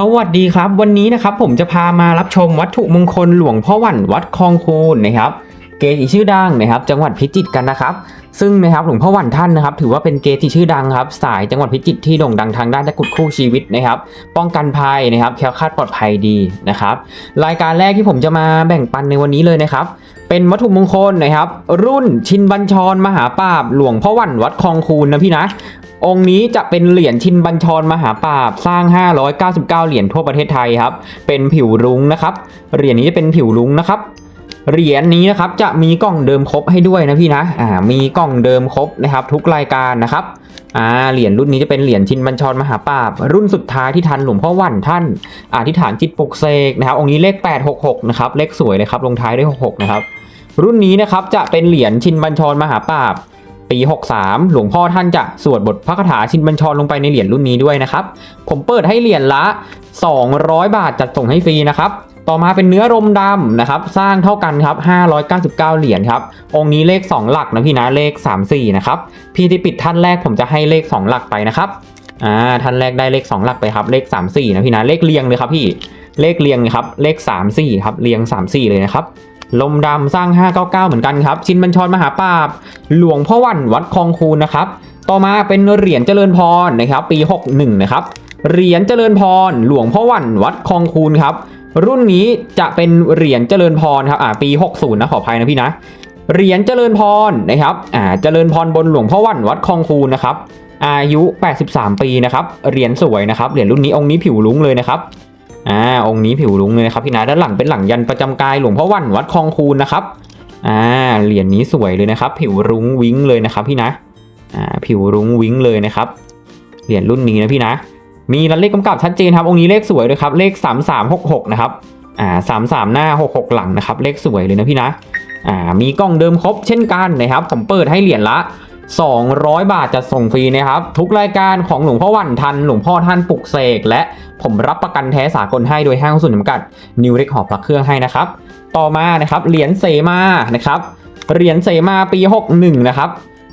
สวัสดีครับวันนี้นะครับผมจะพามารับชมวัตถุมงคลหลวงพ่อหวันวัดคลองคูนนะครับเกจิชื่อดังนะครับจังหวัดพิจิตรกันนะครับ ซึ่งนะครับหลวงพ่อหวันท่านนะครับ ถือว่าเป็นเกจิชื่อดังครับ สายจังหวัดพิจิตรที่โด่งดังทางด้านตะกุดคู่ชีวิตนะครับ ป้องกันภัยนะครับแคล้วคลาดปลอดภัยดีนะครับ รายการแรกที่ผมจะมาแบ่งปันในวันนี้เลยนะครับ เป็นวัตถุมงคลนะครับ รุ่นชินบัญชรมหาปราบหลวงพ่อหวันวัดคลองคูนนะพี่นะ องค์นี้จะเป็นเหรียญชินบัญชรมหาปราบสร้าง 599 เหรียญทั่วประเทศไทยครับ เป็นผิวรุ้งนะครับ เหรียญนี้จะเป็นผิวรุ้งนะครับ เหรียญนี้นะครับจะมีกล่องเดิมครบให้ด้วยนะพี่นะ อ่า มีกล่องเดิมครบนะครับ ทุกรายการนะครับ อ่า เหรียญรุ่นนี้จะเป็นเหรียญชินบัญชรมหาปราบ รุ่นสุดท้ายที่ทันหลวงพ่อวันท่านอธิษฐานจิตปกเสกนะครับ องค์นี้เลข 866 นะครับ เลขสวยเลยครับ ลงท้ายด้วย66 นะครับ รุ่นนี้นะครับจะเป็นเหรียญชินบัญชรมหาปราบ ปี 63 หลวงพ่อท่านจะสวดบทพระคาถาชินบัญชรลงไปในเหรียญรุ่นนี้ด้วยนะครับ ผมเปิดให้เหรียญละ 200 บาทจัดส่งให้ฟรีนะครับต่อมาเป็นเนื้อรมดำนะครับ สร้างเท่ากันครับ 599 เหรียญครับ องค์นี้เลข 2 หลักนะพี่นะเลข 34 นะครับพี่ที่ปิดท่านแรกผมจะให้เลข 2 หลักไปนะครับอ่าท่านแรกได้เลข 2 หลักไปครับ เลข 34 นะพี่นะเลขเรียงเลยครับพี่เลขเรียงครับเลข 34 ครับเรียง 34 เลยนะครับ ลมดำสร้าง 599 เหมือนกันครับ ชินบัญชรมหาปราบ หลวงพ่อวันวัดคลองคูนนะครับ ต่อมาเป็นเหรียญเจริญพรนะครับ ปี 61 นะครับ เหรียญเจริญพร หลวงพ่อวันวัดคลองคูนครับ รุ่นนี้จะเป็นเหรียญเจริญพรครับ อ่า ปี 60 นะ ขออภัยนะพี่นะ เหรียญเจริญพรนะครับ อ่า เจริญพรบนหลวงพ่อวันวัดคลองคูนนะครับ อายุ 83 ปีนะครับ เหรียญสวยนะครับ เหรียญรุ่นนี้องค์นี้ผิวลุ้งเลยนะครับ อ่าองค์นี้ผิวลุ้งเลยนะครับพี่นะด้านหลังเป็นหลังยันประจำกายหลวงพ่อวันวัดคลองคูนนะครับอ่าเหรียญนี้สวยเลยนะครับ ผิวรุ้งวิ้งเลยนะครับพี่นะอ่าผิวรุ้งวิ้งเลยนะครับเหรียญรุ่นนี้นะพี่นะ มีรายเลขกำกับชัดเจนครับองค์นี้เลขสวยเลยครับเลข 3366นะครับอ่า33 หน้า 66 หลังนะครับเลขสวยเลยนะพี่นะอ่ามีกล้องเดิมครบเช่นกันนะครับผมเปิดให้เหรียญละ 200 บาทจะส่งฟรีนะครับ ทุกรายการของหลวงพ่อวันทัน หลวงพ่อท่านปลุกเสก และผมรับประกันแท้สากลให้โดยห้างหุ้นส่วนจำกัดนิวเรคหอพระเครื่องให้นะครับ ต่อมานะครับเหรียญเสมานะครับเหรียญเสมาปี 61 นะครับ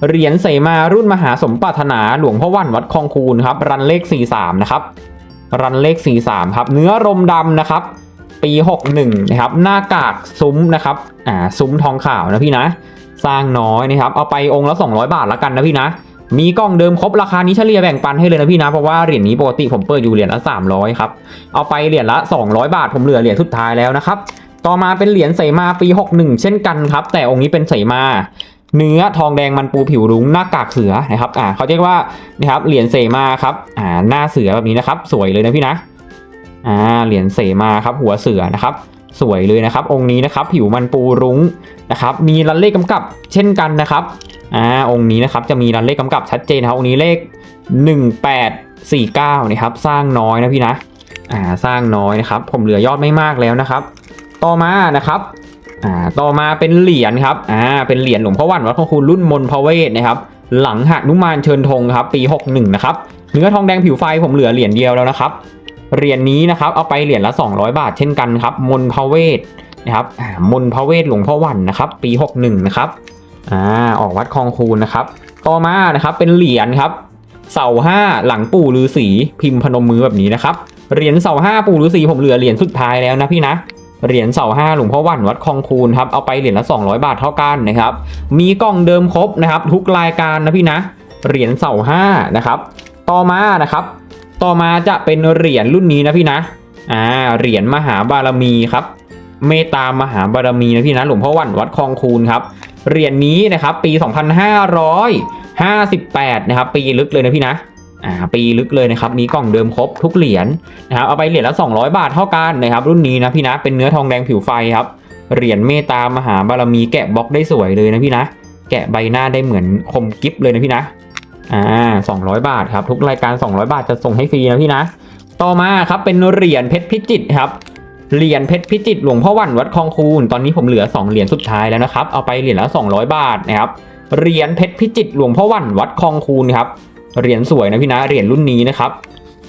เหรียญเสมารุ่นมหาสมปรารถนาหลวงพ่อวันวัดคลองคูนครับรันเลข 43 นะครับรันเลข 43 ครับเนื้อรมดำนะครับ ปี 61 นะครับหน้ากากซุ้มนะครับอ่าซุ้มทองขาวนะพี่นะ สร้างน้อยนะครับเอาไปองค์ละ200 บาทละกันนะพี่นะ มีกล้องเดิมครบราคานี้เฉลี่ยแบ่งปันให้เลยนะพี่นะเพราะว่าเหรียญนี้ปกติผมเปิดอยู่เหรียญละ 300ครับเอาไปเหรียญละ 200 บาทผมเหลือเหรียญสุดท้ายแล้วนะครับต่อมาเป็นเหรียญเสมาปี 61 เช่นกันครับ แต่องค์นี้เป็นเสมาเนื้อทองแดงมันปูผิวรุ้งหน้ากากเสือนะครับอ่าเขาเรียกว่านะครับเหรียญเสมาครับอ่าหน้าเสือแบบนี้นะครับ สวยเลยนะพี่นะอ่าเหรียญเสมาครับหัวเสือนะครับ สวยเลยนะครับ องค์นี้นะครับ ผิวมันปูรุ้ง นะครับมีรันเลขกำกับเช่นกันนะครับอ่าองค์นี้นะครับจะมีรันเลขกำกับชัดเจนนะครับองค์นี้เลข 1849นะครับสร้างน้อยนะพี่นะอ่าสร้างน้อยนะครับ ผมเหลือยอดไม่มากแล้วนะครับ ต่อมานะครับอ่าต่อมาเป็นเหรียญครับอ่าเป็นเหรียญหลวงพ่อวันวัดของคุณรุ่นมนพระเวทนะครับ หลังหักนุมานเชิญธงครับปี 61นะครับเนื้อทองแดงผิวไฟผมเหลือเหรียญเดียวแล้วนะครับเหรียญนี้นะครับเอาไปเหรียญละ 200 บาทเช่นกันครับ มนพระเวท นะครับมนพระเวทหลวงพ่อวันนะครับ ปี 61 นะครับอ่าออกวัดคลองคูนนะครับ ต่อมานะครับเป็นเหรียญครับ เสาห้าหลังปู่ฤาษีพิมพ์พนมมือแบบนี้นะครับเหรียญเสาห้าปู่ฤาษีผมเหลือเหรียญสุดท้ายแล้วนะพี่นะเหรียญเสาห้าหลวงพ่อวันวัดคลองคูนครับเอาไปเหรียญละ 200 บาทเท่ากันนะครับ มีกล่องเดิมครบนะครับ ทุกรายการนะพี่นะเหรียญเสาห้านะครับ ต่อมานะครับ ต่อมาจะเป็นเหรียญรุ่นนี้นะพี่นะอ่าเหรียญมหาบารมีครับ เมตตามหาบารมีนะพี่นะหลวงพ่อวันวัดคลองคูนครับเหรียญนี้นะครับปี 2558 นะครับ ปีลึกเลยนะพี่นะอ่าปีลึกเลยนะครับ มีกล่องเดิมครบทุกเหรียญนะครับเอาไปเหรียญละ 200 บาทเท่ากันนะครับ รุ่นนี้นะพี่นะเป็นเนื้อทองแดงผิวไฟครับเหรียญเมตตามหาบารมีแกะบล็อกได้สวยเลยนะพี่นะ แกะใบหน้าได้เหมือนคมกิฟเลยนะพี่นะอ่า200 บาทครับ ทุกรายการ 200 บาทจะส่งให้ฟรีนะพี่นะ ต่อมาครับเป็นเหรียญเพชรพิจิตรครับ เหรียญเพชรพิจิตหลวงพ่อวันวัดคลองคูนตอนนี้ผมเหลือ 2 เหรียญสุดท้ายแล้วนะครับ เอาไปเหรียญละ 200 บาทนะครับ เหรียญเพชรพิจิตหลวงพ่อวันวัดคลองคูนครับ เหรียญสวยนะพี่นะ เหรียญรุ่นนี้นะครับ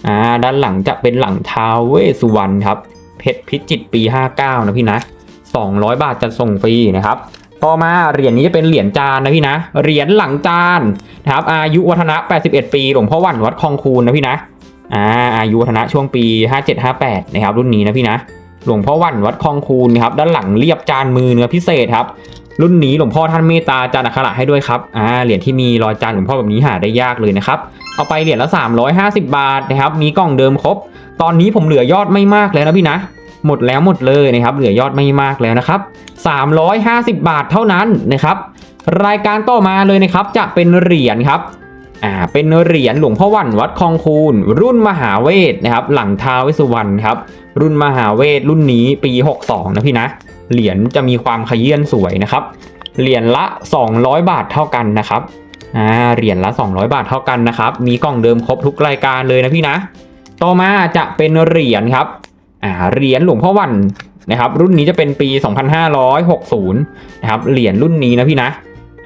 อ่า ด้านหลังจะเป็นหลังท้าวเวสุวรรณครับ เพชรพิจิตปี 59 นะพี่นะ 200 บาทจะส่งฟรีนะครับต่อมาเหรียญนี้จะเป็นเหรียญจานนะพี่นะ เหรียญหลังจานนะครับ อายุวัฒนะ 81 ปี หลวงพ่อวันวัดคลองคูนนะพี่นะ อ่า อายุวัฒนะช่วงปี 5758 นะครับรุ่นนี้นะพี่นะ หลวงพ่อวันวัดคลองคูนครับด้านหลังเรียบจานมือเนื้อพิเศษครับรุ่นนี้หลวงพ่อท่านเมตตาจานอักขระให้ด้วยครับอ่าเหรียญที่มีรอยจานหลวงพ่อแบบนี้หาได้ยากเลยนะครับเอาไปเหรียญละ 350 บาทนะครับมีกล่องเดิมครบ ตอนนี้ผมเหลือยอดไม่มากแล้วนะพี่นะหมดแล้วหมดเลยนะครับเหลือยอดไม่มากแล้วนะครับ350 บาทเท่านั้นนะครับรายการต่อมาเลยนะครับจะเป็นเหรียญครับ อ่าเป็นเหรียญหลวงพ่อวันวัดคลองคูนรุ่นมหาเวทนะครับ หลังท้าวเวสสุวรรณครับ รุ่นมหาเวทรุ่นนี้ปี 62 นะพี่นะ เหรียญจะมีความขยื่นสวยนะครับ เหรียญละ 200 บาทเท่ากันนะครับอ่าเหรียญละ 200 บาทเท่ากันนะครับ มีกล่องเดิมครบทุกรายการเลยนะพี่นะ ต่อมาจะเป็นเหรียญครับอ่าเหรียญหลวงพ่อวันนะครับ รุ่นนี้จะเป็นปี 2560 นะครับ เหรียญรุ่นนี้นะพี่นะ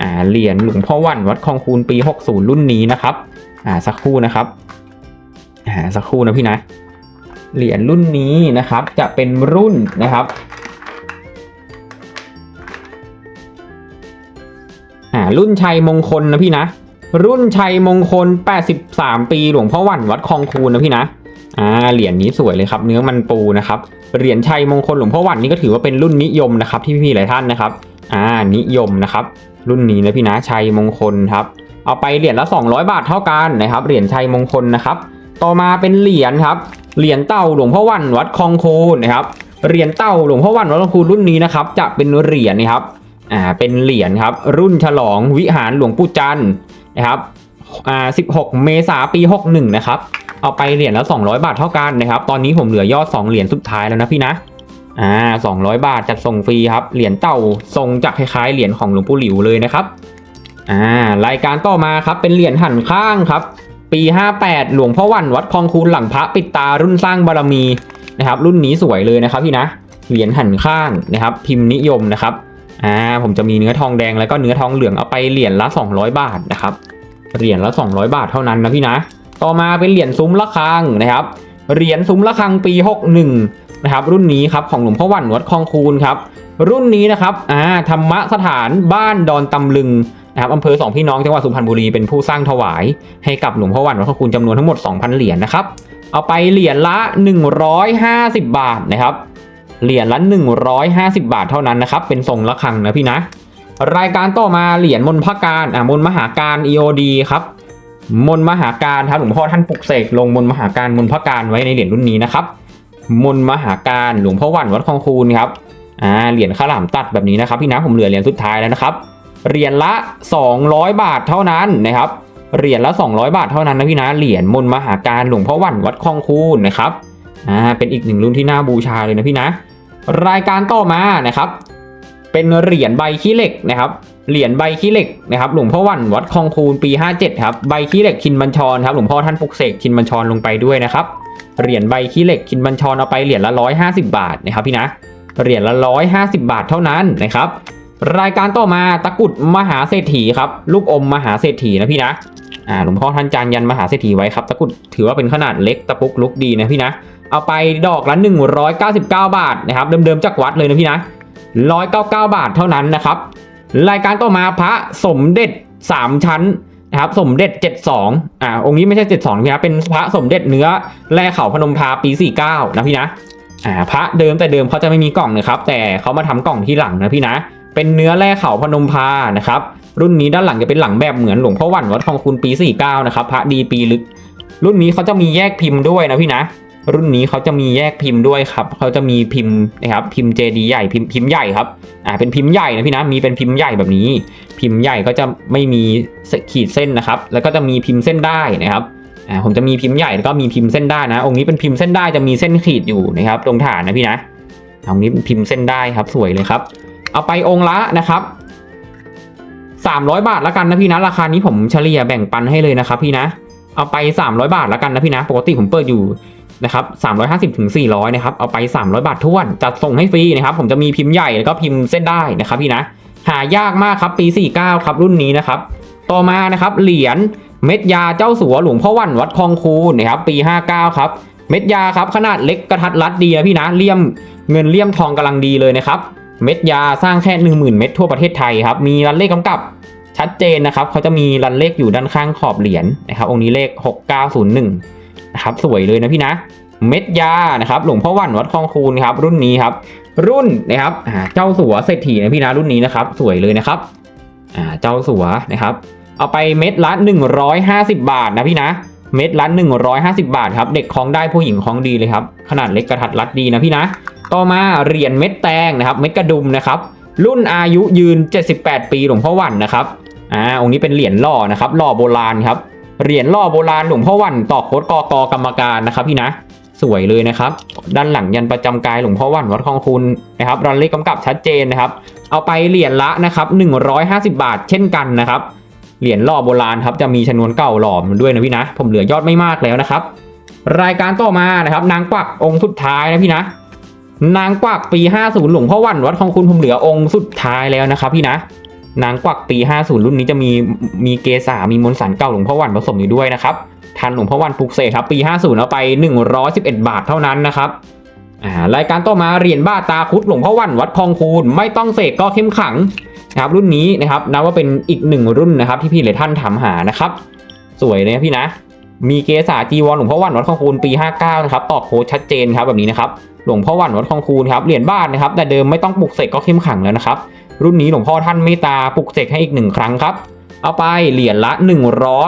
อ่าเหรียญหลวงพ่อวันวัดคลองคูนปี 60 รุ่นนี้นะครับอ่าสักครู่นะครับอ่าสักครู่นะพี่นะ เหรียญรุ่นนี้นะครับจะเป็นรุ่นนะครับอ่ารุ่นชัยมงคลนะพี่นะ รุ่นชัยมงคล 83 ปีหลวงพ่อวันวัดคลองคูนนะพี่นะอ่าเหรียญนี้สวยเลยครับ เนื้อมันปูนะครับเหรียญชัยมงคลหลวงพ่อวันนี่ก็ถือว่าเป็นรุ่นนิยมนะครับที่พี่ๆหลายท่านนะครับ อ่านิยมนะครับ รุ่นนี้นะพี่นะชัยมงคลครับเอาไปเหรียญละ 200 บาทเท่ากันนะครับเหรียญชัยมงคลนะครับต่อมาเป็นเหรียญครับเหรียญเต่าหลวงพ่อวันวัดคลองโคนนะครับเหรียญเต่าหลวงพ่อวันวัดคลองโคนรุ่นนี้นะครับจะเป็นเหรียญนะครับอ่าเป็นเหรียญครับรุ่นฉลองวิหารหลวงปู่จันทร์นะครับอ่า16 เมษาปี 61 นะครับเอาไปเหรียญละ 200 บาทเท่ากันนะครับ ตอนนี้ผมเหลือยอด 2 เหรียญสุดท้ายแล้วนะพี่นะ อ่า200บาทจัดส่งฟรีครับ เหรียญเต่าทรงจะคล้ายๆเหรียญของหลวงปู่หลิวเลยนะครับอ่ารายการต่อมาครับเป็นเหรียญหันข้างครับ ปี 58 หลวงพ่อวันวัดคลองคูนหลังพระปิดตารุ่นสร้างบารมีนะครับ รุ่นนี้สวยเลยนะครับพี่นะเหรียญหันข้างนะครับ พิมพ์นิยมนะครับอ่าผมจะมีเนื้อทองแดงแล้วก็เนื้อทองเหลืองเอาไปเหรียญละ 200 บาทนะครับเหรียญละ 200 บาทเท่านั้นนะพี่นะ ต่อมาเป็นเหรียญซุ้มละฆังนะครับเหรียญซุ้มละฆังปี 61 นะครับรุ่นนี้ครับของหลวงพ่อวันวัดคลองคูนครับรุ่นนี้นะครับอ่าธรรมสถานบ้านดอนตำลึงนะครับอำเภอสองพี่น้องจังหวัดสุพรรณบุรีเป็นผู้สร้างถวายให้กับหลวงพ่อวันวัดคลองคูนจำนวนทั้งหมด 2,000 เหรียญนะครับเอาไปเหรียญละ 150 บาทนะครับเหรียญละ 150 บาทเท่านั้นนะครับเป็นทรงละฆังนะพี่นะ รายการต่อมาเหรียญมนพระการอ่ามนมหาการ EOD ครับมนมหาการครับหลวงพ่อท่านปลุกเสกลงมนมหาการมนพระการไว้ในเหรียญรุ่นนี้นะครับ มนต์มหาการหลวงพ่อวันวัดคลองคูนครับอ่าเหรียญข้าวหลามตัดแบบนี้นะครับพี่นะผมเหลือเหรียญสุดท้ายแล้วนะครับเหรียญละ 200 บาทเท่านั้นนะครับเหรียญละ 200 บาทเท่านั้นนะพี่นะเหรียญมนต์มหาการหลวงพ่อวันวัดคลองคูนนะครับอ่าเป็นอีกหนึ่งรุ่นที่น่าบูชาเลยนะพี่นะ รายการต่อมานะครับ เป็นเหรียญใบขี้เหล็กนะครับ เหรียญใบขี้เหล็กนะครับหลวงพ่อวันวัดคลองคูนปี 57ครับใบขี้เหล็กคินบัญชรครับหลวงพ่อท่านปลุกเสกคินบัญชรลงไปด้วยนะครับเหรียญใบขี้เหล็กคินบัญชรเอาไปเหรียญละ150 บาทนะครับพี่นะเหรียญละ 150 บาทเท่านั้นนะครับรายการต่อมาตะกุดมหาเศรษฐีครับลูกอมมหาเศรษฐีนะพี่นะอ่าหลวงพ่อท่านจานยันมหาเศรษฐีไว้ครับตะกุดถือว่าเป็นขนาดเล็กตะปุกลุกดีนะพี่นะเอาไปดอกละ 199 บาทนะครับเดิมๆจากวัดเลยนะพี่นะ199 บาทเท่านั้นนะครับ รายการต่อมาพระสมเด็จ 3 ชั้นนะครับสมเด็จ 72 อ่าองค์นี้ไม่ใช่ 72พี่นะเป็นพระสมเด็จเนื้อแร่เขาพนมพาปี 49 นะพี่นะอ่าพระเดิมแต่เดิมเขาจะไม่มีกล่องนะครับ แต่เขามาทำกล่องที่หลังนะพี่นะ เป็นเนื้อแร่เขาพนมพานะครับ รุ่นนี้ด้านหลังจะเป็นหลังแบบเหมือนหลวงพ่อวันวัดทองคุณปี 49 นะครับพระดีปีลึก รุ่นนี้เขาจะมีแยกพิมพ์ด้วยนะพี่นะ รุ่นนี้เขาจะมีแยกพิมพ์ด้วยครับเขาจะมีพิมพ์นะครับพิมพ์เจดีใหญ่พิมพ์พิมพ์ใหญ่ครับอ่าเป็นพิมพ์ใหญ่นะพี่นะมีเป็นพิมพ์ใหญ่แบบนี้ พิมพ์ใหญ่ก็จะไม่มีขีดเส้นนะครับ แล้วก็จะมีพิมพ์เส้นได้นะครับอ่าผมจะมีพิมพ์ใหญ่แล้วก็มีพิมพ์เส้นได้นะ องค์นี้เป็นพิมพ์เส้นได้จะมีเส้นขีดอยู่นะครับ ตรงฐานนะพี่นะองค์นี้พิมพ์เส้นได้ครับสวยเลยครับ เอาไปองค์ละนะครับ300 บาทแล้วกันนะพี่นะ ราคานี้ผมเฉลี่ยแบ่งปันให้เลยนะครับพี่นะ เอาไป 300 บาทแล้วกันนะพี่นะ ปกติผมเปิดอยู่ นะครับ350ถึง400นะครับเอาไป 300 บาทท้วนจัดส่งให้ฟรีนะครับผมจะมีพิมพ์ใหญ่แล้วก็พิมพ์เส้นได้นะครับพี่นะหายากมากครับปี 49 ครับรุ่นนี้นะครับต่อมานะครับเหรียญเม็ดยาเจ้าสัวหลวงพ่อวันวัดคลองคูนนะครับปี 59 ครับเม็ดยาครับขนาดเล็กกระทัดรัดดีนะพี่นะเลี่ยมเงินเลี่ยมทองกำลังดีเลยนะครับเม็ดยาสร้างแค่ 10,000 เม็ดทั่วประเทศไทยครับมีรันเลขกำกับชัดเจนนะครับเขาจะมีรันเลขอยู่ด้านข้างขอบเหรียญนะครับองค์นี้เลข 6901 นะครับสวยเลยนะพี่นะ เม็ดยานะครับหลวงพ่อวันวัดคลองคูนครับรุ่นนี้ครับ รุ่นนะครับเจ้าสัวเศรษฐีนะพี่นะรุ่นนี้นะครับ สวยเลยนะครับเจ้าสัวนะครับ เอาไปเม็ดละ 150 บาทนะพี่นะ เม็ดละ 150 บาทครับเด็กคล้องได้ผู้หญิงคล้องดีเลยครับขนาดเล็กกระทัดรัดดีนะพี่นะ ต่อมาเหรียญเม็ดแตงนะครับ เม็ดกระดุมนะครับ รุ่นอายุยืน 78 ปีหลวงพ่อวันนะครับอ่าองค์นี้เป็นเหรียญหล่อนะครับหล่อโบราณครับ เหรียญล่อโบราณหลวงพ่อวันต่อโค้ดกอกกรรมการนะครับพี่นะสวยเลยนะครับ ด้านหลังยันประจำกายหลวงพ่อวันวัดคลองคุณนะครับรันเลขกำกับชัดเจนนะครับ เอาไปเหรียญละนะครับ150 บาทเช่นกันนะครับ เหรียญหล่อโบราณครับจะมีชนวนเก่าหลอมด้วยนะพี่นะ ผมเหลือยอดไม่มากแล้วนะครับ รายการต่อมานะครับ นางกวักองค์สุดท้ายนะพี่นะ นางกวักปี 50 หลวงพ่อวันวัดคลองคุณผมเหลือองค์สุดท้ายแล้วนะครับพี่นะ นางกวักปี 50 รุ่นนี้จะมีมีเกษามีมนสารเก่าหลวงพ่อวันผสมอยู่ด้วยนะครับทันหลวงพ่อวันปลุกเสกครับปี 50เอาไป 111 บาทเท่านั้นนะครับอ่ารายการต่อมาเหรียญบ้าตาคุดหลวงพ่อวันวัดคลองคูนไม่ต้องเสกก็เข้มขังนะครับรุ่นนี้นะครับนับว่าเป็นอีกหนึ่งรุ่นนะครับที่พี่หลยท่านถามหานะครับ สวยเลยพี่นะ มีเกษาจีวรหลวงพ่อวันวัดคลองคูนปี 59 นะครับต่อโคชัดเจนครับแบบนี้นะครับหลวงพ่อวันวัดคลองคูนครับเหรียญบ้านนะครับแต่เดิมไม่ต้องปลุกเสกก็เข้มขังแล้วนะครับ รุ่นนี้หลวงพ่อท่านเมตตาปลุกเสกให้อีกหนึ่งครั้งครับ เอาไปเหรียญละ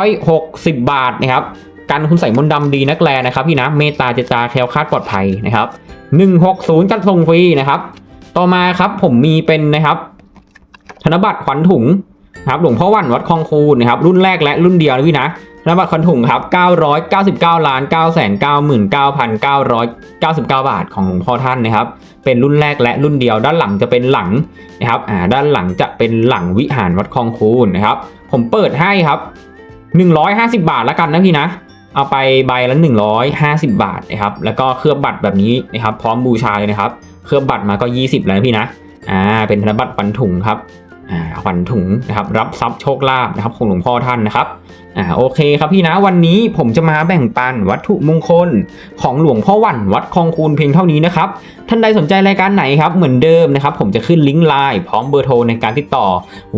160 บาทนะครับกันคุณใส่มนต์ดำดีนักแลนะครับพี่นะเมตตาเจตาแคล้วคลาดปลอดภัยนะครับ160กันส่งฟรีนะครับ ต่อมาครับผมมีเป็นนะครับ ธนบัตรขวัญถุงนะครับหลวงพ่อวันวัดคลองคูนนะครับรุ่นแรกและรุ่นเดียวนะพี่นะธนบัตรขวัญถุงครับ 999ล้าน999,999บาทของหลวงพ่อท่านนะครับ เป็นรุ่นแรกและรุ่นเดียว ด้านหลังจะเป็นหลังนะครับอ่าด้านหลังจะเป็นหลังวิหารวัดคลองคูนนะครับ ผมเปิดให้ครับ 150 บาทแล้วกันนะพี่นะ เอาไปใบละ 150 บาทนะครับ แล้วก็เคลือบบัตรแบบนี้นะครับ พร้อมบูชาเลยนะครับ เคลือบบัตรมาก็ 20 แล้วพี่นะ อ่า เป็นธนบัตรปันถุงครับ ขวัญถุงนะครับรับทรัพย์โชคลาภนะครับของหลวงพ่อท่านนะครับอ่าโอเคครับพี่นะวันนี้ผมจะมาแบ่งปันวัตถุมงคลของหลวงพ่อวันวัดคลองคูนเพียงเท่านี้นะครับท่านใดสนใจรายการไหนครับเหมือนเดิมนะครับผมจะขึ้นลิงก์ไลน์พร้อมเบอร์โทรในการติดต่อ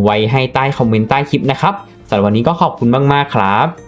ไว้ให้ใต้คอมเมนต์ใต้คลิปนะครับสำหรับวันนี้ก็ขอบคุณมากๆครับ